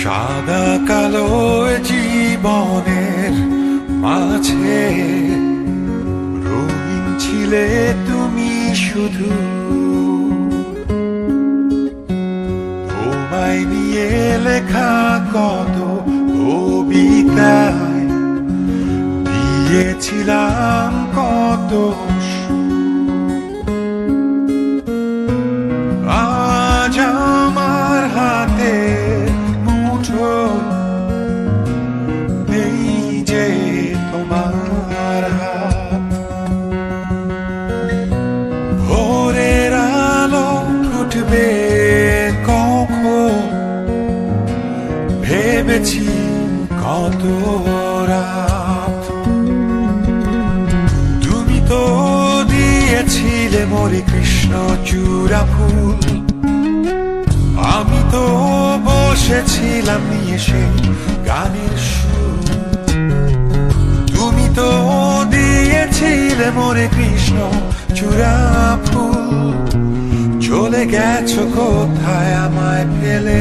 সাদা কালো জীবনের মাঝে রঙিন ছিলে তুমি শুধু। তোমায় নিয়ে লেখা কত কবিতায় দিয়েছিলাম কত ফুটবে কখন? ভেবেছি কত রাত। তুমি তো দিয়েছিলে মরে কৃষ্ণ চূড়া ফুল। আমি তো বসেছিলাম নিয়ে সেই গানের সুর। তুমি তো দিয়েছিলে মরে কৃষ্ণ চূড়া গেছো কোথায় আমায় ফেলে